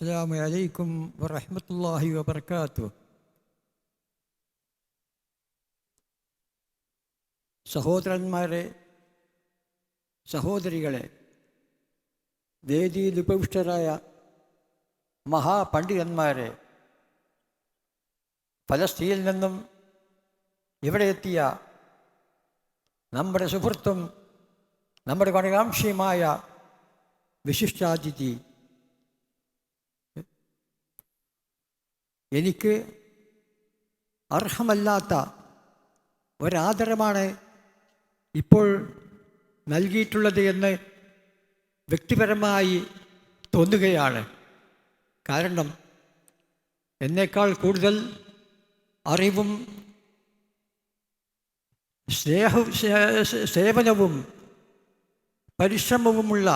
അസ്സാം വലൈക്കും വറഹമത്തല്ലാഹി വബർക്കാത്തു സഹോദരന്മാരെ സഹോദരികളെ വേദിയിൽ ഉപവിഷ്ടരായ മഹാപണ്ഡിതന്മാരെ പലസ്തീനിൽ നിന്നും ഇവിടെ എത്തിയ നമ്മുടെ സുഹൃത്തും നമ്മുടെ കണകാംക്ഷിയുമായ വിശിഷ്ടാതിഥി എനിക്ക് അർഹമല്ലാത്ത ഒരാദരമാണ് ഇപ്പോൾ നൽകിയിട്ടുള്ളത് എന്ന് വ്യക്തിപരമായി തോന്നുകയാണ്. കാരണം എന്നേക്കാൾ കൂടുതൽ അറിവും സ്നേഹ സേവനവും പരിശ്രമവുമുള്ള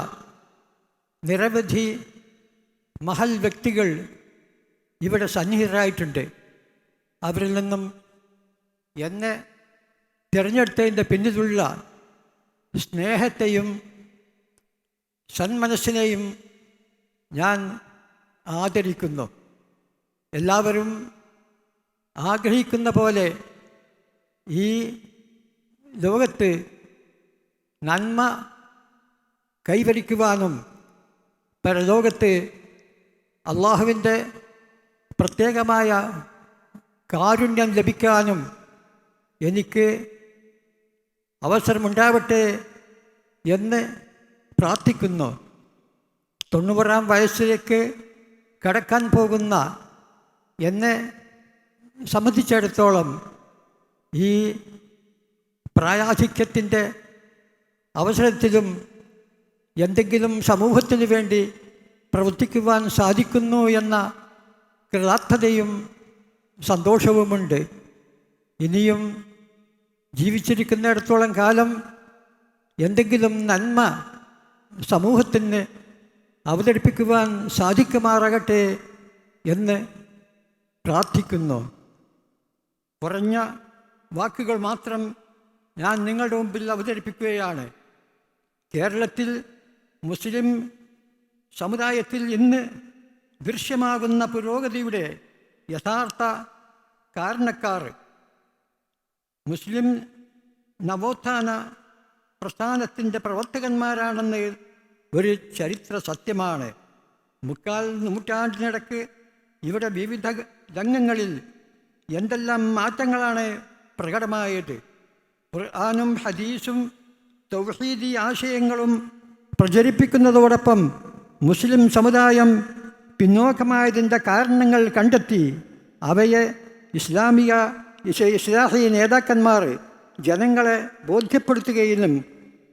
നിരവധി മഹൽ വ്യക്തികൾ ഇവിടെ സന്നിഹിതരായിട്ടുണ്ട്. അവരിൽ നിന്നും എന്നെ തിരഞ്ഞെടുത്തതിന്റെ പിന്നിലുള്ള സ്നേഹത്തെയും സന്മനസ്സിനെയും ഞാൻ ആദരിക്കുന്നു. എല്ലാവരും ആഗ്രഹിക്കുന്ന പോലെ ഈ ലോകത്ത് നന്മ കൈവരിക്കുവാനും പരലോകത്ത് അള്ളാഹുവിന്റെ പ്രത്യേകമായ കാരുണ്യം ലഭിക്കാനും എനിക്ക് അവസരമുണ്ടാവട്ടെ എന്ന് പ്രാർത്ഥിക്കുന്നു. തൊണ്ണൂറാം വയസ്സിലേക്ക് കടക്കാൻ പോകുന്ന എന്നെ സംബന്ധിച്ചിടത്തോളം ഈ പ്രായാധിക്യത്തിന്റെ അവസരത്തിലും എന്തെങ്കിലും സമൂഹത്തിന് വേണ്ടി പ്രവർത്തിക്കുവാൻ സാധിക്കുന്നു എന്ന കൃതാർത്ഥതയും സന്തോഷവുമുണ്ട്. ഇനിയും ജീവിച്ചിരിക്കുന്നിടത്തോളം കാലം എന്തെങ്കിലും നന്മ സമൂഹത്തിന് അവതരിപ്പിക്കുവാൻ സാധിക്കുമാറാകട്ടെ എന്ന് പ്രാർത്ഥിക്കുന്നു. കുറഞ്ഞ വാക്കുകൾ മാത്രം ഞാൻ നിങ്ങളുടെ മുമ്പിൽ അവതരിപ്പിക്കുകയാണ്. കേരളത്തിൽ മുസ്ലിം സമുദായത്തിൽ ഇന്ന് ദൃശ്യമാകുന്ന പുരോഗതിയുടെ യഥാർത്ഥ കാരണക്കാർ മുസ്ലിം നവോത്ഥാന പ്രസ്ഥാനത്തിന്റെ പ്രവർത്തകന്മാരാണെന്ന് ഒരു ചരിത്ര സത്യമാണ്. മുക്കാൽ നൂറ്റാണ്ടിനിടക്ക് ഇവിടെ വിവിധ രംഗങ്ങളിൽ എന്തെല്ലാം മാറ്റങ്ങളാണ് പ്രകടമായത്? ഖുർആാനും ഹദീസും തൗഹീദി ആശയങ്ങളും പ്രചരിപ്പിക്കുന്നതോടൊപ്പം മുസ്ലിം സമുദായം പിന്നോക്കമായതിന്റെ കാരണങ്ങൾ കണ്ടെത്തി അവയെ ഇസ്ലാമിക ഇസ് ഇസ്ലാഹി നേതാക്കന്മാർ ജനങ്ങളെ ബോധ്യപ്പെടുത്തുകയും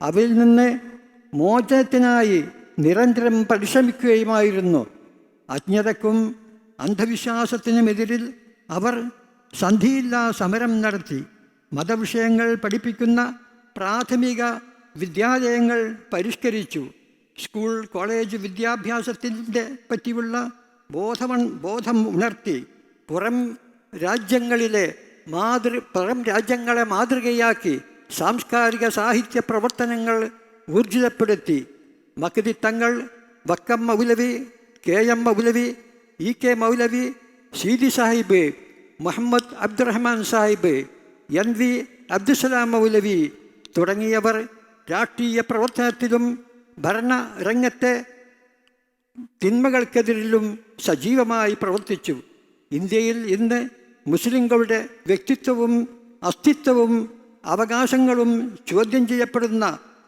അവയിൽ നിന്ന് മോചനത്തിനായി നിരന്തരം പരിശ്രമിക്കുകയുമായിരുന്നു. അജ്ഞതക്കും അന്ധവിശ്വാസത്തിനുമെതിരിൽ അവർ സന്ധിയില്ലാ സമരം നടത്തി. മതവിഷയങ്ങൾ പഠിപ്പിക്കുന്ന പ്രാഥമിക വിദ്യാലയങ്ങൾ പരിഷ്കരിച്ചു. സ്കൂൾ കോളേജ് വിദ്യാഭ്യാസത്തിന്റെ പറ്റിയുള്ള ബോധമൺ ബോധം ഉണർത്തി പുറം രാജ്യങ്ങളിലെ മാതൃ പുറം രാജ്യങ്ങളെ മാതൃകയാക്കി സാംസ്കാരിക സാഹിത്യ പ്രവർത്തനങ്ങൾ ഊർജിതപ്പെടുത്തി. മക്തിത്തങ്ങൾ Vakkom Moulavi K M Moulavi E K Moulavi Seethi Sahib Muhammad Abdurahiman Sahib N V Abdussalam Moulavi തുടങ്ങിയവർ രാഷ്ട്രീയ പ്രവർത്തനത്തിലും ഭരണരംഗത്തെ തിന്മകൾക്കെതിരിലും സജീവമായി പ്രവർത്തിച്ചു. ഇന്ത്യയിൽ ഇന്ന് മുസ്ലിങ്ങളുടെ വ്യക്തിത്വവും അസ്തിത്വവും അവകാശങ്ങളും ചോദ്യം ചെയ്യപ്പെടുന്ന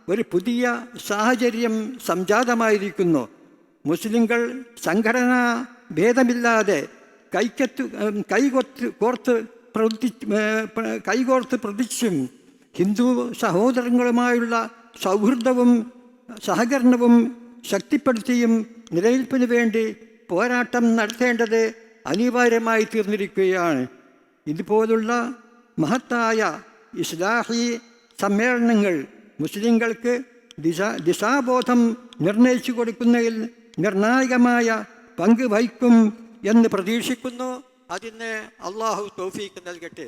ഒരു പുതിയ സാഹചര്യം സംജാതമായിരിക്കുന്നു. മുസ്ലിങ്ങൾ സംഘടനാ ഭേദമില്ലാതെ കൈക്കത്ത് കൈകൊത്ത് കോർത്ത് പ്രവർത്തി കൈകോർത്ത് പ്രതിച്ചും ഹിന്ദു സഹോദരങ്ങളുമായുള്ള സൗഹൃദവും സഹകരണവും ശക്തിപ്പെടുത്തിയും നിലനിൽപ്പിന് വേണ്ടി പോരാട്ടം നടത്തേണ്ടത് അനിവാര്യമായി തീർന്നിരിക്കുകയാണ്. ഇതുപോലുള്ള മഹത്തായ ഇസ്ലാഹി സമ്മേളനങ്ങൾ മുസ്ലിങ്ങൾക്ക് ദിശ ദിശാബോധം നിർണയിച്ചു കൊടുക്കുന്നതിൽ നിർണായകമായ പങ്ക് വഹിക്കും എന്ന് പ്രതീക്ഷിക്കുന്നു. അതിന് അള്ളാഹു തൗഫീക്ക് നൽകട്ടെ.